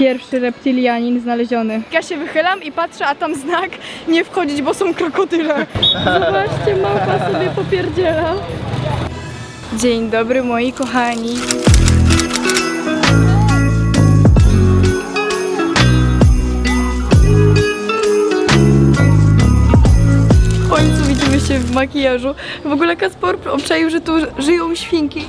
Pierwszy reptilianin znaleziony. Ja się wychylam i patrzę, a tam znak nie wchodzić, bo są krokodyle. Zobaczcie, małpa sobie popierdziela. Dzień dobry moi kochani. W końcu widzimy się w makijażu. W ogóle Kaspor obczaił, że tu żyją świnki.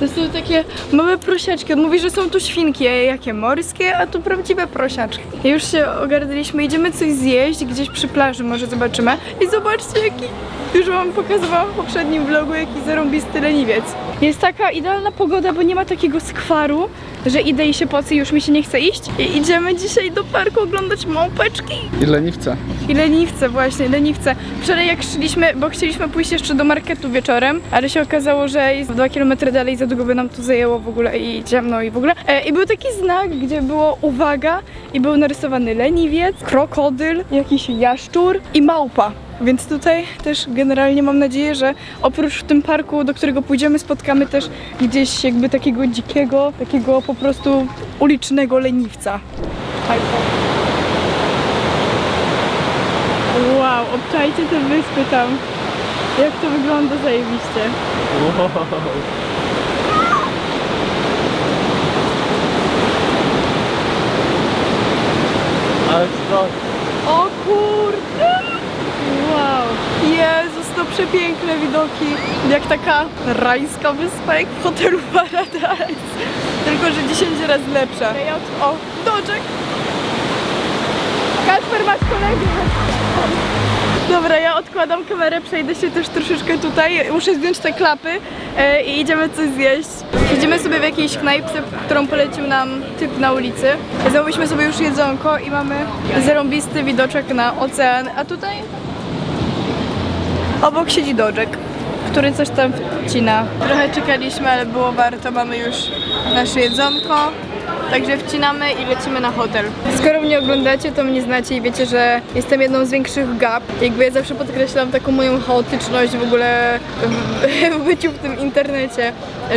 To są takie małe prosiaczki. On mówi, że są tu świnki, a jakie morskie, a tu prawdziwe prosiaczki. Już się ogarnęliśmy, idziemy coś zjeść gdzieś przy plaży, może zobaczymy. I zobaczcie, jaki, już wam pokazywałam w poprzednim vlogu, jaki zarąbisty leniwiec. Jest taka idealna pogoda, bo nie ma takiego skwaru, że idę i się pocy, już mi się nie chce iść. I idziemy dzisiaj do parku oglądać małpeczki. I leniwca. I leniwce właśnie, leniwce. Wczoraj jak szliśmy, bo chcieliśmy pójść jeszcze do marketu wieczorem, ale się okazało, że jest 2 km dalej, za długo by nam to zajęło w ogóle i ciemno i w ogóle. E, I był taki znak, gdzie było uwaga i był narysowany leniwiec, krokodyl, jakiś jaszczur i małpa. Więc tutaj też generalnie mam nadzieję, że oprócz w tym parku, do którego pójdziemy, spotkamy też gdzieś jakby takiego dzikiego, takiego po prostu ulicznego leniwca. Wow, obczajcie te wyspy tam. Jak to wygląda zajebiście. Ale to... O kurde! To przepiękne widoki. Jak taka rajska wyspa, jak w hotelu Paradise. Tylko, że 10 razy lepsza. O, doczek! Kasper, masz kolegę. Dobra, ja odkładam kamerę, przejdę się też troszeczkę tutaj. Muszę zdjąć te klapy e, i idziemy coś zjeść. Siedzimy sobie w jakiejś knajpce, którą polecił nam typ na ulicy. Zamówiliśmy sobie już jedzonko i mamy zarąbisty widoczek na ocean. A tutaj obok siedzi Dodżek, który coś tam wcina. Trochę czekaliśmy, ale było warto. Mamy już nasze jedzonko. Także wcinamy i lecimy na hotel. Skoro mnie oglądacie, to mnie znacie i wiecie, że jestem jedną z większych gap. Jakby ja zawsze podkreślam taką moją chaotyczność w ogóle w, byciu w tym internecie,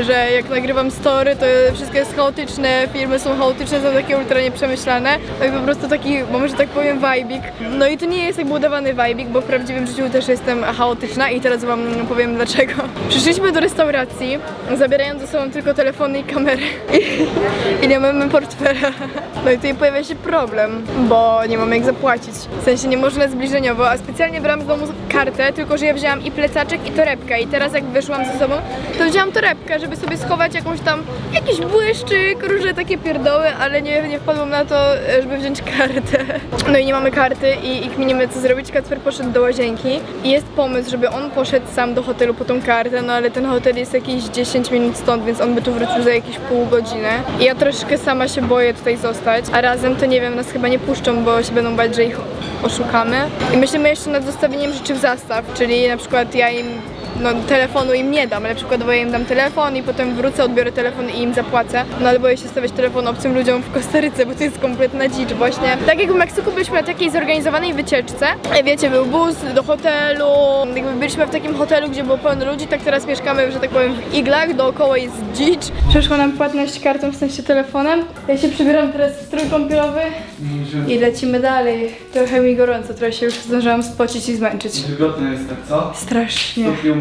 że jak nagrywam story, to wszystko jest chaotyczne, filmy są chaotyczne, są takie ultra nieprzemyślane. Tak po prostu taki, bo że tak powiem, vibik. No i to nie jest jakby udawany vibik, bo w prawdziwym życiu też jestem chaotyczna i teraz wam powiem dlaczego. Przyszliśmy do restauracji, zabierając ze sobą tylko telefony i kamery. I nie mamy portfela. No i tutaj pojawia się problem, bo nie mamy jak zapłacić. W sensie nie można zbliżeniowo, a specjalnie brałam z domu kartę, tylko że ja wzięłam i plecaczek i torebkę. I teraz jak wyszłam ze sobą, to wzięłam torebkę, żeby sobie schować jakąś tam, jakiś błyszczyk, różne takie pierdoły, ale nie, nie wpadłam na to, żeby wziąć kartę. No i nie mamy karty i, i kminimy co zrobić. Kacper poszedł do łazienki i jest pomysł, żeby on poszedł sam do hotelu po tą kartę, no ale ten hotel jest jakieś 10 minut stąd, więc on by tu wrócił za jakieś pół godziny. I ja troszeczkę sama się boję tutaj zostać, a razem to nie wiem, nas chyba nie puszczą, bo się będą bać, że ich oszukamy. I myślimy jeszcze nad zostawieniem rzeczy w zastaw, czyli na przykład ja im no, telefonu im nie dam, ale przykładowo ja im dam telefon i potem wrócę, odbiorę telefon i im zapłacę. No ale boję się stawiać telefon obcym ludziom w Kostaryce, bo to jest kompletna dzicz właśnie. Tak jak w Meksyku byliśmy na takiej zorganizowanej wycieczce, e, wiecie, był bus do hotelu, jakby byliśmy w takim hotelu, gdzie było pełno ludzi, tak teraz mieszkamy, że tak powiem, w iglach, dookoła jest dzicz. Przeszła nam płatność kartą, w sensie telefonem. Ja się przybieram teraz w strój kąpielowy i lecimy dalej. Trochę mi gorąco, trochę się już zdążyłam spocić i zmęczyć. Wilgotne jest tak, co? Strasznie. Stopni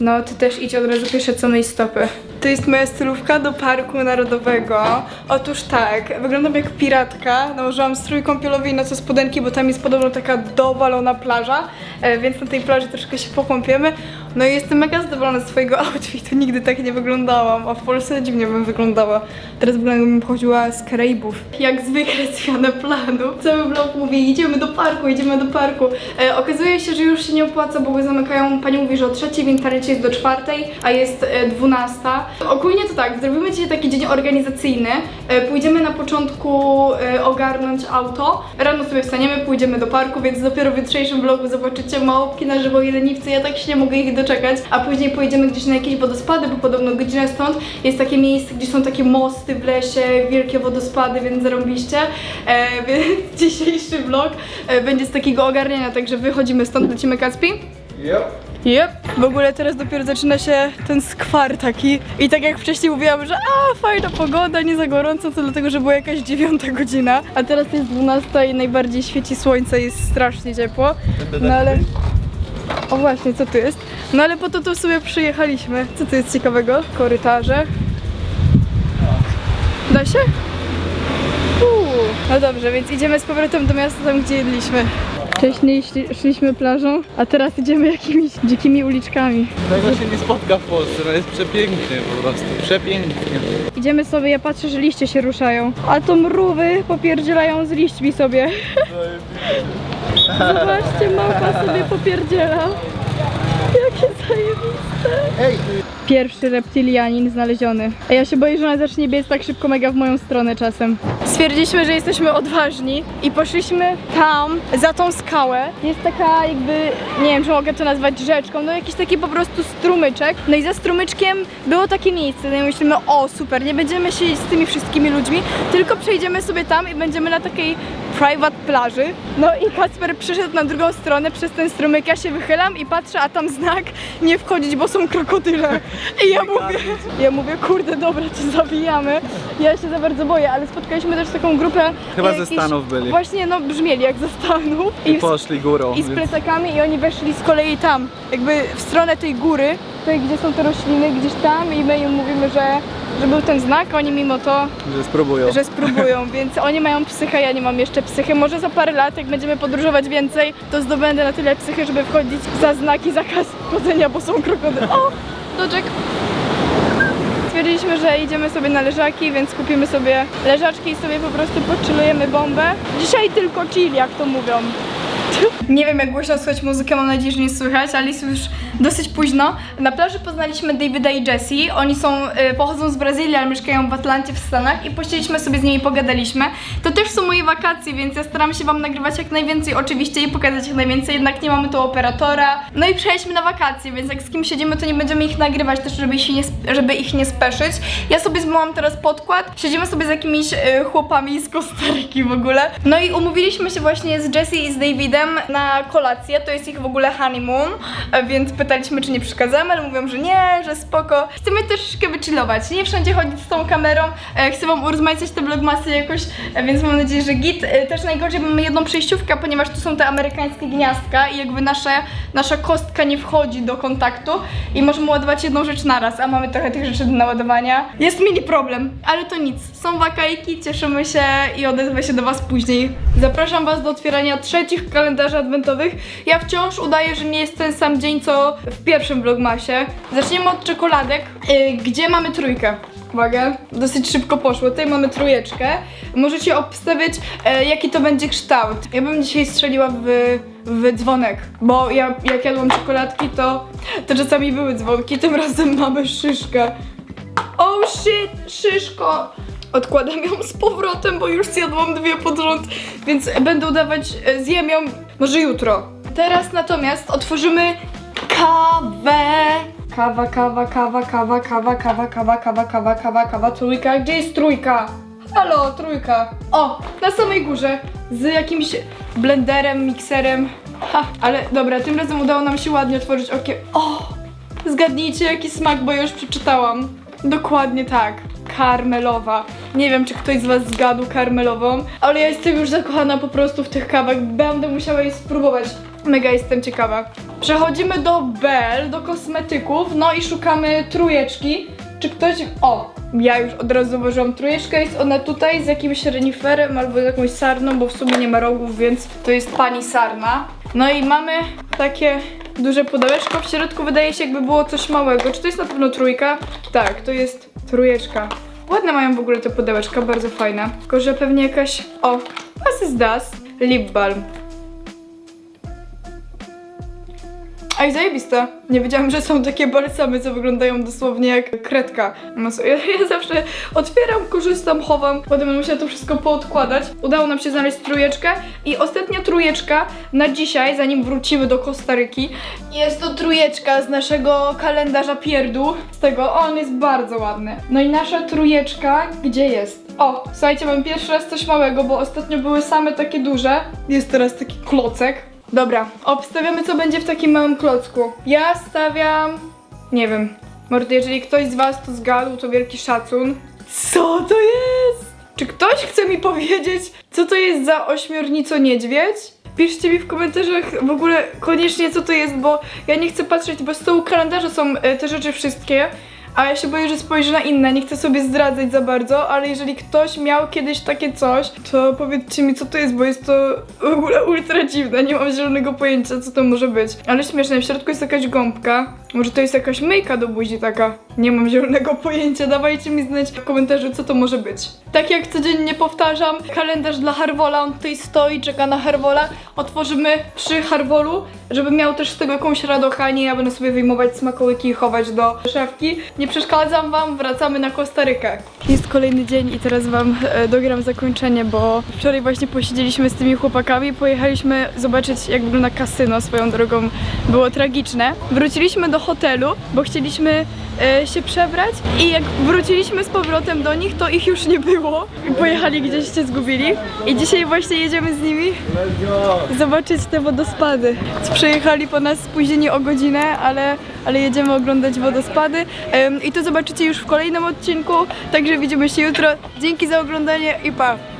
No, ty też idź od razu pierwsze co myj stopy. To jest moja stylówka do Parku Narodowego. Otóż tak, wyglądam jak piratka. Nałożyłam strój kąpielowy i na co spodenki, bo tam jest podobno taka dowalona plaża, e, więc na tej plaży troszkę się pokąpiemy. No i jestem mega zadowolona z swojego outfitu, nigdy tak nie wyglądałam, a w Polsce dziwnie bym wyglądała. Teraz wygląda jakbym pochodziła z Karaibów. Jak zwykle zmiana planu. Cały vlog mówi, idziemy do parku, idziemy do parku. E, okazuje się, że już się nie opłaca, bo zamykają, pani mówi, że o trzeciej, w internecie jest do czwartej, a jest e, dwunasta. Ogólnie to tak, zrobimy dzisiaj taki dzień organizacyjny. E, pójdziemy na początku e, ogarnąć auto. Rano sobie wstaniemy, pójdziemy do parku, więc dopiero w jutrzejszym vlogu zobaczycie małpki na żywo i leniwce. Ja tak się nie mogę ich doczekać. A później pojedziemy gdzieś na jakieś wodospady, bo podobno godzinę stąd jest takie miejsce, gdzie są takie mosty w lesie, wielkie wodospady, więc zarąbiście. E, więc dzisiejszy vlog e, będzie z takiego ogarniania, także wychodzimy stąd, lecimy Kacpi. Jo. Yep. W ogóle teraz dopiero zaczyna się ten skwar taki. I tak jak wcześniej mówiłam, że a fajna pogoda, nie za gorąco, to dlatego, że była jakaś dziewiąta godzina. A teraz jest 12 i najbardziej świeci słońce, jest strasznie ciepło. No ale... O właśnie, co tu jest? No ale po to tu sobie przyjechaliśmy. Co tu jest ciekawego? Korytarze. Da się? Uuu. No dobrze, więc idziemy z powrotem do miasta, tam gdzie jedliśmy. Wcześniej szli, szliśmy plażą, a teraz idziemy jakimiś dzikimi uliczkami. Tego się nie spotka w Polsce, no jest przepięknie po prostu. Przepięknie. Idziemy sobie, ja patrzę, że liście się ruszają. A to mrówy popierdzielają z liśćmi sobie. Zobaczcie, małpa sobie popierdziela. Jakie zajebiste. Ej! Pierwszy reptilianin znaleziony. A ja się boję, że ona zacznie biec tak szybko mega w moją stronę czasem. Stwierdziliśmy, że jesteśmy odważni i poszliśmy tam, za tą skałę. Jest taka jakby, nie wiem, czy mogę to nazwać rzeczką, no jakiś taki po prostu strumyczek. No i za strumyczkiem było takie miejsce. No i myślimy, o super, nie będziemy siedzieć z tymi wszystkimi ludźmi, tylko przejdziemy sobie tam i będziemy na takiej private plaży. No i Kacper przyszedł na drugą stronę przez ten strumyk, ja się wychylam i patrzę, a tam znak nie wchodzić, bo są krokodyle. I ja mówię, ja mówię, kurde, dobra, to zawijamy. Ja się za bardzo boję, ale spotkaliśmy też taką grupę. Chyba ze jakichś- Stanów byli. Właśnie, no brzmieli jak ze Stanów. I w- poszli górą. i z więc- plecakami i oni weszli z kolei tam, jakby w stronę tej góry, tutaj gdzie są te rośliny, gdzieś tam i my im mówimy, że, że był ten znak, a oni mimo to, Że spróbują. że spróbują, więc oni mają psychę, ja nie mam jeszcze psychy. Może za parę lat, jak będziemy podróżować więcej, to zdobędę na tyle psychy, żeby wchodzić za znaki zakaz wchodzenia, bo są krokodyle. O! Doczek! Stwierdziliśmy, że idziemy sobie na leżaki, więc kupimy sobie leżaczki i sobie po prostu podchillujemy bombę. Dzisiaj tylko chill, jak to mówią. Nie wiem jak głośno słychać muzykę, mam nadzieję, że nie słychać, ale jest już dosyć późno. Na plaży poznaliśmy Davida i Jessie. Oni są, y, pochodzą z Brazylii, ale mieszkają w Atlancie w Stanach i posiedzieliśmy sobie z nimi, pogadaliśmy. To też są moje wakacje, więc ja staram się wam nagrywać jak najwięcej oczywiście i pokazać jak najwięcej, jednak nie mamy tu operatora. No i przyjechaliśmy na wakacje, więc jak z kimś siedzimy, to nie będziemy ich nagrywać też, żeby ich nie, żeby ich nie speszyć. Ja sobie zmyłam teraz podkład, siedzimy sobie z jakimiś y, chłopami z Kostaryki w ogóle. No i umówiliśmy się właśnie z Jessie i z Davidem na kolację, to jest ich w ogóle honeymoon, e, więc pytaliśmy, czy nie przeszkadzamy, ale mówią, że nie, że spoko. Chcemy troszeczkę wychillować, nie wszędzie chodzić z tą kamerą, e, chcę wam urozmaicać te vlogmasy jakoś, e, więc mam nadzieję, że git. Też najgorzej, mamy jedną przejściówkę, ponieważ tu są te amerykańskie gniazdka i jakby nasze, nasza kostka nie wchodzi do kontaktu i możemy ładować jedną rzecz naraz, a mamy trochę tych rzeczy do naładowania. Jest mini problem, ale to nic. Są wakajki, cieszymy się i odezwę się do was później. Zapraszam was do otwierania trzecich kalendarzy adwentowych. Ja wciąż udaję, że nie jest ten sam dzień, co w pierwszym vlogmasie. Zaczniemy od czekoladek, yy, gdzie mamy trójkę. Uwaga, dosyć szybko poszło. Tutaj mamy trójeczkę. Możecie obstawiać, e, jaki to będzie kształt. Ja bym dzisiaj strzeliła w, w dzwonek, bo ja jak jadłam czekoladki, to, to czasami były dzwonki, tym razem mamy szyszkę. Oh shit, szyszko! Odkładam ją z powrotem, bo już zjadłam dwie pod rząd, więc będę udawać, e, zjem ją może jutro. Teraz natomiast otworzymy kawę. Kawa, kawa, kawa, kawa, kawa, kawa, kawa, kawa, kawa, kawa, kawa, trójka. Gdzie jest trójka? Halo, trójka. O, na samej górze. Z jakimś blenderem, mikserem. Ha, ale dobra, tym razem udało nam się ładnie otworzyć okiem. O, Zgadnijcie jaki smak, bo ja już przeczytałam. Dokładnie tak. Karmelowa. Nie wiem, czy ktoś z was zgadł karmelową, ale ja jestem już zakochana po prostu w tych kawach. Będę musiała jej spróbować. Mega jestem ciekawa. Przechodzimy do Bell, do kosmetyków, no i szukamy trójeczki. Czy ktoś... O! Ja już od razu zauważyłam trójeczkę, jest ona tutaj z jakimś reniferem albo z jakąś sarną, bo w sumie nie ma rogów, więc to jest pani sarna. No i mamy takie duże pudełeczko. W środku wydaje się jakby było coś małego. Czy to jest na pewno trójka? Tak, to jest trójeczka. Ładne mają w ogóle te pudełeczka, bardzo fajne. Tylko, że pewnie jakaś... O, was is das? Lip balm. Ej, zajebiste. Nie wiedziałam, że są takie balsamy, co wyglądają dosłownie jak kredka. No, ja, ja zawsze otwieram, korzystam, chowam, potem będę musiała to wszystko poodkładać. Udało nam się znaleźć trójeczkę i ostatnia trójeczka na dzisiaj, zanim wrócimy do Kostaryki. Jest to trójeczka z naszego kalendarza pierdu. Z tego, on jest bardzo ładny. No i nasza trójeczka, gdzie jest? O, słuchajcie, mam pierwszy raz coś małego, bo ostatnio były same takie duże. Jest teraz taki klocek. Dobra, obstawiamy co będzie w takim małym klocku. Ja stawiam... Nie wiem. Mordy, jeżeli ktoś z was to zgadł, to wielki szacun. Co to jest? Czy ktoś chce mi powiedzieć, co to jest za ośmiornico niedźwiedź? Piszcie mi w komentarzach w ogóle koniecznie co to jest, bo ja nie chcę patrzeć, bo z tyłu kalendarza są e, te rzeczy wszystkie, a ja się boję, że spojrzę na inne, nie chcę sobie zdradzać za bardzo, ale jeżeli ktoś miał kiedyś takie coś, to powiedzcie mi co to jest, bo jest to w ogóle ultra dziwne, nie mam zielonego pojęcia co to może być. Ale śmieszne, w środku jest jakaś gąbka, może to jest jakaś myjka do buzi taka, nie mam zielonego pojęcia, dawajcie mi znać w komentarzu co to może być. Tak jak codziennie powtarzam, kalendarz dla Harwola, on tutaj stoi, czeka na Harwola, otworzymy przy Harwolu, żeby miał też z tego jakąś radochę, a nie ja będę sobie wyjmować smakołyki i chować do szafki. Nie przeszkadzam wam, wracamy na Kostarykę. Jest kolejny dzień i teraz wam e, dogram zakończenie, bo wczoraj właśnie posiedzieliśmy z tymi chłopakami, pojechaliśmy zobaczyć jak wygląda kasyno, swoją drogą było tragiczne. Wróciliśmy do hotelu, bo chcieliśmy e, się przebrać i jak wróciliśmy z powrotem do nich, to ich już nie było. Pojechali gdzieś się zgubili i dzisiaj właśnie jedziemy z nimi zobaczyć te wodospady. Przyjechali po nas spóźnieni o godzinę, ale, ale jedziemy oglądać wodospady i to zobaczycie już w kolejnym odcinku, także widzimy się jutro. Dzięki za oglądanie i pa!